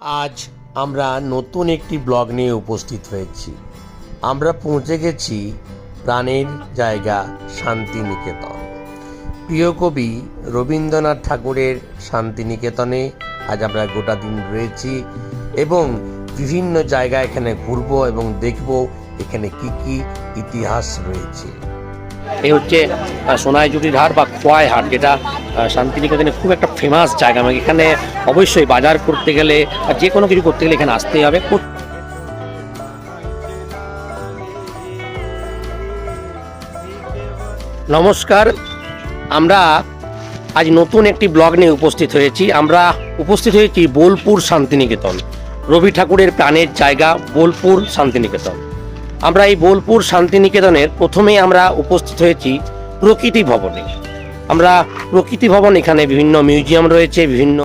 আজ আমরা নতুন একটি ব্লগ নিয়ে উপস্থিত হয়েছি। আমরা পৌঁছে গেছি প্রাণের জায়গা শান্তিনিকেতন। প্রিয় কবি রবীন্দ্রনাথ ঠাকুরের শান্তিনিকেতনে আজ আমরা গোটা দিন রয়েছি এবং বিভিন্ন জায়গা এখানে ঘুরবো এবং দেখব এখানে কি কি ইতিহাস রয়েছে। এই হচ্ছে আহ, সোনাইজুড়ির হাট বা খোয়াই হাট যেটা শান্তিনিকেতনে খুব একটা ফেমাস জায়গা মানে এখানে অবশ্যই বাজার করতে গেলে আর যে কোনো কিছু করতে গেলে এখানে আসতেই হবে। নমস্কার, আমরা আজ নতুন একটি ব্লগ নিয়ে উপস্থিত হয়েছি। আমরা উপস্থিত হয়েছি বোলপুর শান্তিনিকেতন। রবি ঠাকুরের প্রাণের জায়গা বোলপুর শান্তিনিকেতন। আমরা এই বোলপুর শান্তিনিকেতনের প্রথমেই আমরা উপস্থিত হয়েছি প্রকৃতি ভবনে। আমরা প্রকৃতি ভবন এখানে বিভিন্ন মিউজিয়াম রয়েছে বিভিন্ন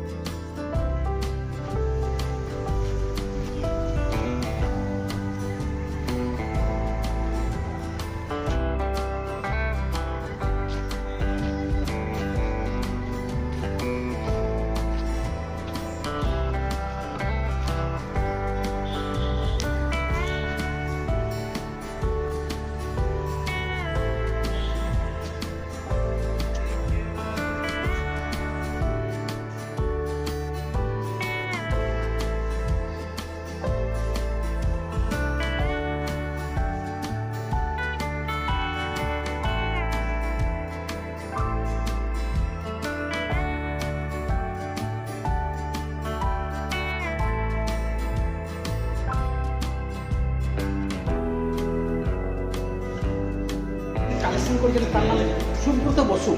তার নাম সুব্রত বসু।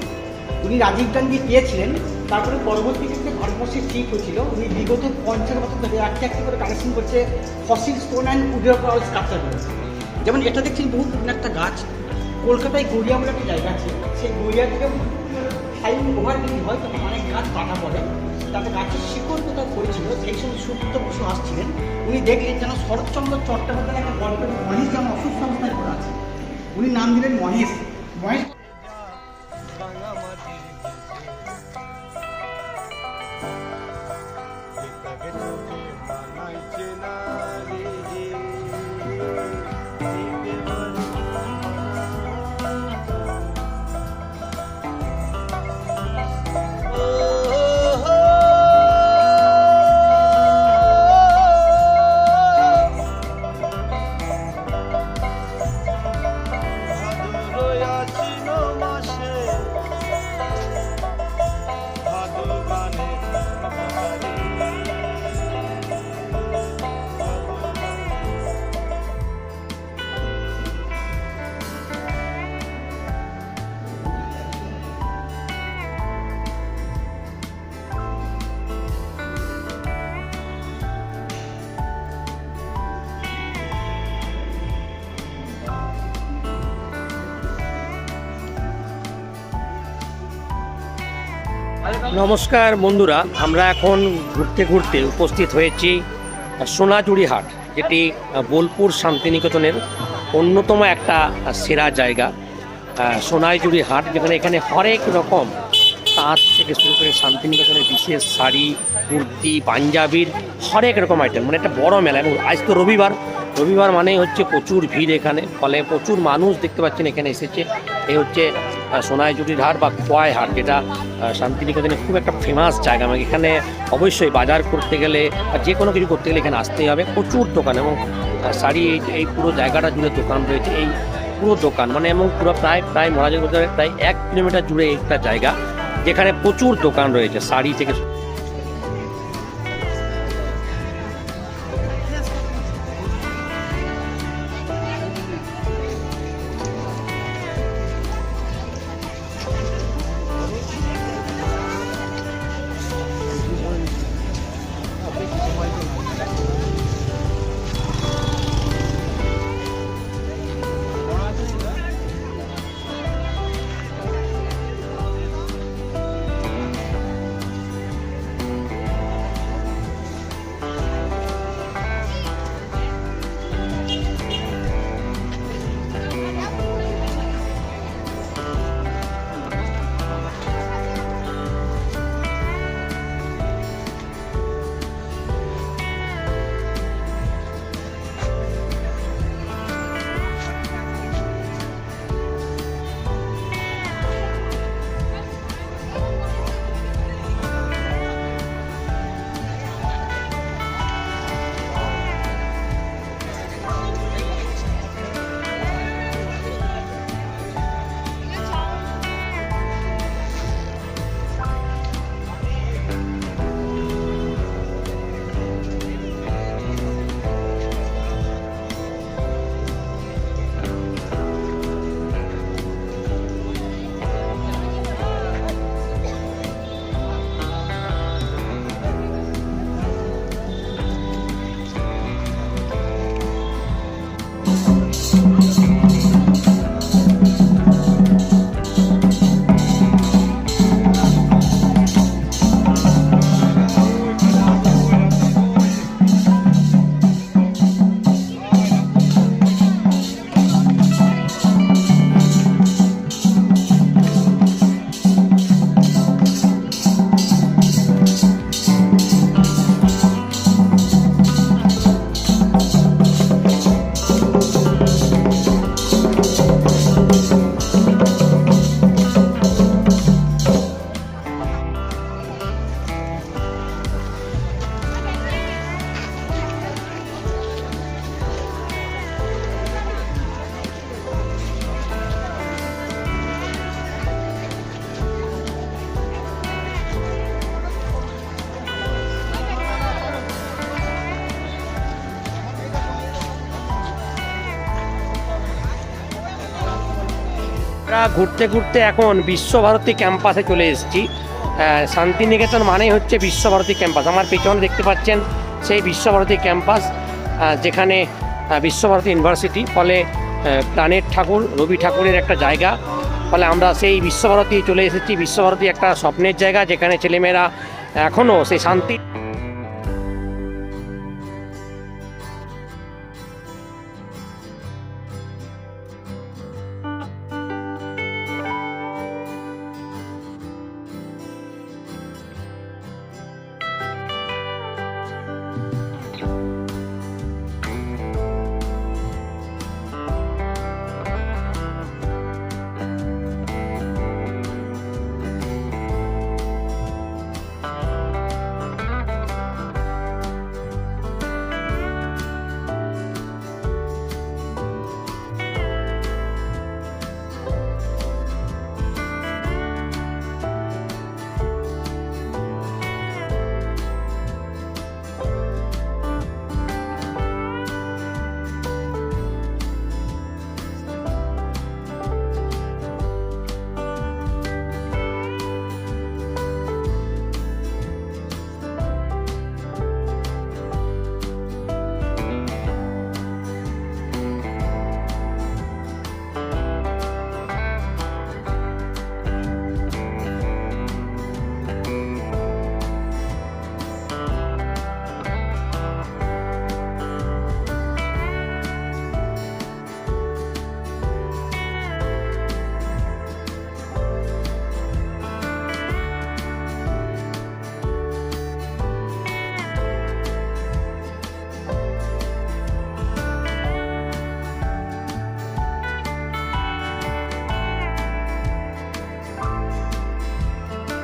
উনি রাজীব গান্ধী পেয়েছিলেন, তারপরে পরবর্তী ক্ষেত্রে ভারতবর্ষে চিফ হয়েছিল। উনি বিগত পঞ্চাশ বছর ধরে একটা একটা করে কালেকশন করছে ফসিল স্টোন অ্যান্ড উডের পাওয়ার স্ট্রাকচার যেমন এটা দেখছেন বহু পুরনো একটা গাছ। কলকাতায় গড়িয়া বলে একটা জায়গা আছে। সেই গড়িয়া থেকে ফাইভ ওভার ব্রিজ হয়, তখন অনেক গাছ কাটা পড়ে। তাতে গাছের শিকড় কোথাও পড়েছিল, সেই সময় সুব্রত বসু আসছিলেন। উনি দেখলেন যেন শরৎচন্দ্র চট্টোপাধ্যায়ের একটা গল্পের মহেশ যেমন অসুস্থ অবস্থায় পড়ে আছে। উনি নাম দিলেন মহেশ। মহেশ নমস্কার বন্ধুরা, আমরা এখন ঘুরতে ঘুরতে উপস্থিত হয়েছি সোনাঝুরি হাট, যেটি বোলপুর শান্তিনিকেতনের অন্যতম একটা সেরা জায়গা। সোনাইজুড়ি হাট, যেখানে এখানে হরেক রকম তাঁত থেকে শুরু করে শান্তিনিকেতনের বিশেষ শাড়ি, কুর্তি, পাঞ্জাবির হরেক রকম আইটেম মানে একটা বড় মেলা। এবং আজ তো রবিবার রবিবার মানেই হচ্ছে প্রচুর ভিড় এখানে, ফলে প্রচুর মানুষ দেখতে পাচ্ছেন এখানে এসেছে। এই হচ্ছে সোনাইজুড়ির হাট বা খোয়াই হাট, যেটা শান্তিনিকেতনে খুব একটা ফেমাস জায়গা। মানে এখানে অবশ্যই বাজার করতে গেলে বা যে কোনো কিছু করতে গেলে এখানে আসতেই হবে। প্রচুর দোকান এবং শাড়ি, এই এই পুরো জায়গাটা জুড়ে দোকান রয়েছে। এই পুরো দোকান মানে এবং পুরো প্রায় প্রায় মহারাজ প্রায় এক কিলোমিটার জুড়ে একটা জায়গা, যেখানে প্রচুর দোকান রয়েছে শাড়ি থেকে আমরা ঘুরতে ঘুরতে এখন বিশ্বভারতী ক্যাম্পাসে চলে এসেছি। শান্তিনিকেতন মানেই হচ্ছে বিশ্বভারতী ক্যাম্পাস। আমার পেছনে দেখতে পাচ্ছেন সেই বিশ্বভারতী ক্যাম্পাস যেখানে বিশ্বভারতী ইউনিভার্সিটি, ফলে প্রাণের ঠাকুর, রবি ঠাকুরের একটা জায়গা। ফলে আমরা সেই বিশ্বভারতী চলে এসেছি। বিশ্বভারতী একটা স্বপ্নের জায়গা, যেখানে ছেলেমেয়েরা এখনও সেই শান্তি